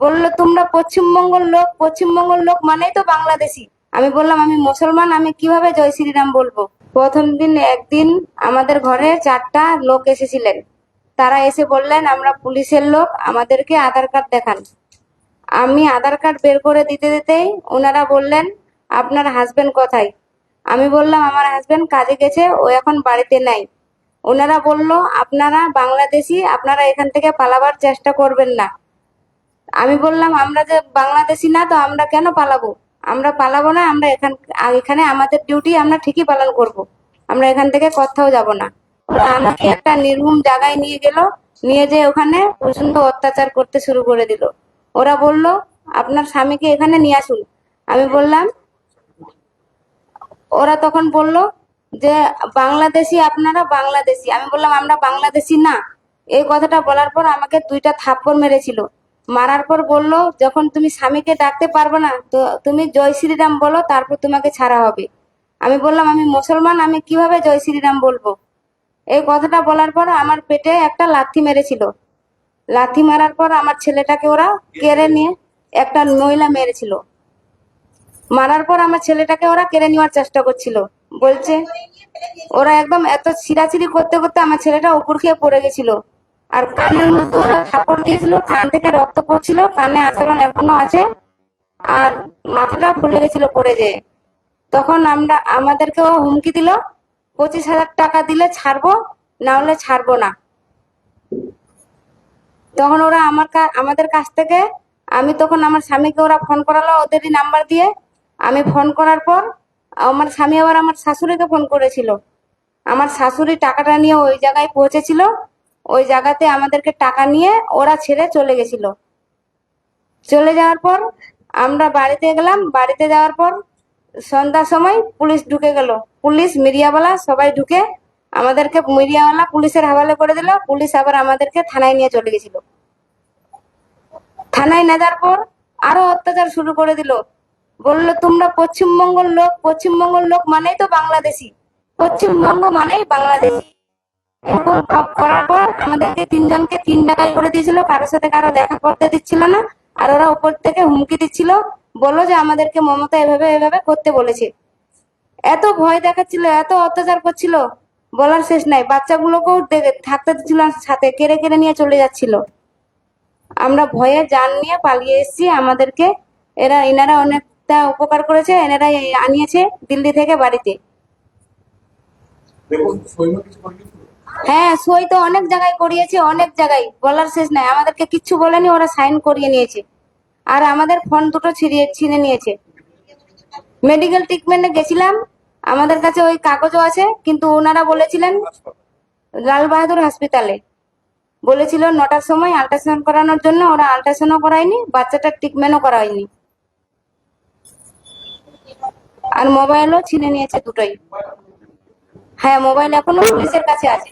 বলল, তোমরা পশ্চিমবঙ্গের লোক পশ্চিমবঙ্গের লোক মানেই তো বাংলাদেশি। আমি বললাম, আমি মুসলমান, আমি কীভাবে জয় শ্রীরাম বলব? প্রথম দিন একদিন আমাদের ঘরে চারটা লোক এসেছিলেন। তারা এসে বললেন, আমরা পুলিশের লোক, আমাদেরকে আধার কার্ড দেখান। আমি আধার কার্ড বের করে দিতে দিতেই ওনারা বললেন, আপনার হাজবেন্ড কোথায়? আমি বললাম, আমার হাজবেন্ড কাজে গেছে, ও এখন বাড়িতে নাই। ওনারা বলল, আপনারা বাংলাদেশি, আপনারা এখান থেকে পালাবার চেষ্টা করবেন না। আমি বললাম, আমরা যে বাংলাদেশি না, তো আমরা কেন পালাবো? আমরা পালাবো না, আমরা এখান এখানে আমাদের ডিউটি আমরা ঠিকই পালন করব। আমরা এখান থেকে কোথাও যাব না। আমাকে একটা নির্মম জায়গায় নিয়ে গেল, নিয়ে যে ওখানে প্রচণ্ড অত্যাচার করতে শুরু করে দিল। ওরা বলল, আপনার স্বামীকে এখানে নিয়ে আসুন। আমি বললাম, ওরা তখন বলল যে, বাংলাদেশি আপনারা বাংলাদেশি। আমি বললাম, আমরা বাংলাদেশি না। এই কথাটা বলার পর আমাকে দুইটা থাপ্পড় মেরেছিল। মারার পর বলল, যখন তুমি স্বামীকে ডাকতে পারবে না, তো তুমি জয় শ্রীরাম বলো, তারপর তোমাকে ছাড়া হবে। আমি বললাম, আমি মুসলমান, আমি কীভাবে জয় শ্রীরাম বলব? এই কথাটা বলার পর আমার পেটে একটা লাথি মেরেছিল। লাথি মারার পর আমার ছেলেটাকে ওরা কেড়ে নিয়ে একটা মহিলা মেরেছিল। মারার পর আমার ছেলেটাকে ওরা কেড়ে নেওয়ার চেষ্টা করছিল। বলছে, ওরা একদম এত ছিঁড়াছিড়ি করতে করতে আমার ছেলেটা উপর খেয়ে পড়ে গেছিল। আর কানের মধ্যে থাপড় দিয়েছিল, কান থেকে রক্ত পড়ছিল, কানে আচরণ এখনও আছে। আর মাথাটা ফুলে গেছিল পড়ে যেয়ে। তখন আমরা, আমাদেরকেও হুমকি দিল, পঁচিশ হাজার টাকা দিলে ছাড়বো, না হলে ছাড়বো না। তখন ওরা আমার আমাদের কাছ থেকে, আমি তখন আমার স্বামীকে ওরা ফোন করালো, ওদেরই নাম্বার দিয়ে। আমি ফোন করার পর, আমার স্বামী আবার আমার শাশুড়িকে ফোন করেছিল। আমার শাশুড়ি টাকাটা নিয়ে ওই জায়গায় পৌঁছেছিল। ওই জায়গাতে আমাদেরকে টাকা নিয়ে ওরা ছেড়ে চলে গেছিল। চলে যাওয়ার পর আমরা বাড়িতে গেলাম, বাড়িতে যাওয়ার পর সন্ধ্যার সময় পুলিশ ঢুকে গেল। পুলিশ মিডিয়াওয়ালা সবাই ঢুকে আমাদেরকে মিডিয়াওয়ালা পুলিশের হাওয়ালে করে দিল, পুলিশ আবার আমাদেরকে থানায় নিয়ে চলে গেছিল। থানায় নেওয়ার পর আরও অত্যাচার শুরু করে দিল। বলল, তোমরা পশ্চিমবঙ্গের লোক পশ্চিমবঙ্গের লোক মানেই তো বাংলাদেশি। পশ্চিমবঙ্গ মানেই বাংলাদেশি। এরকম সব করার পর আমাদেরকে তিনজনকে তিন জায়গায় করে দিয়েছিল, কারোর সাথে কারও দেখা করতে দিচ্ছিল না। আর ওরা উপর থেকে হুমকি দিচ্ছিল। বলল যে আমাদেরকে মমতা এভাবে এভাবে করতে বলেছে। এত ভয় দেখাচ্ছিল, এত অত্যাচার করছিল। বলার শেষ নাই। বাচ্চাগুলোকেও থাকতে দিচ্ছিল সাথে কেড়ে কেড়ে নিয়ে চলে যাচ্ছিল। আমরা ভয়ে জান নিয়ে পালিয়ে এসেছি। আমাদেরকে এরা, এনারা অনেকটা উপকার করেছে এনারা আনিয়েছে দিল্লি থেকে বাড়িতে। দেখুন হ্যাঁ সই তো অনেক জায়গায় করিয়েছে, অনেক জায়গায়। বলার শেষ নাই। আমাদেরকে কিচ্ছু বলেনি, ওরা সাইন করিয়ে নিয়েছে। আর আমাদের ফোন দুটো ছিঁড়িয়ে, ছিঁড়ে নিয়েছে। মেডিকেল ট্রিটমেন্টে গেছিলাম। আমাদের কাছে ওই কাগজও আছে, কিন্তু ওনারা বলেছিলেন লাল বাহাদুর হসপিটালে বলেছিল নটার সময় আল্ট্রাসাউন্ড করানোর জন্য, ওরা আল্ট্রাসাউন্ডও করায়নি, বাচ্চাটার ট্রিটমেন্টও করা হয়নি আর মোবাইলও ছিনে নিয়েছে দুটোই। হ্যাঁ মোবাইল এখনও পুলিশের কাছে আছে।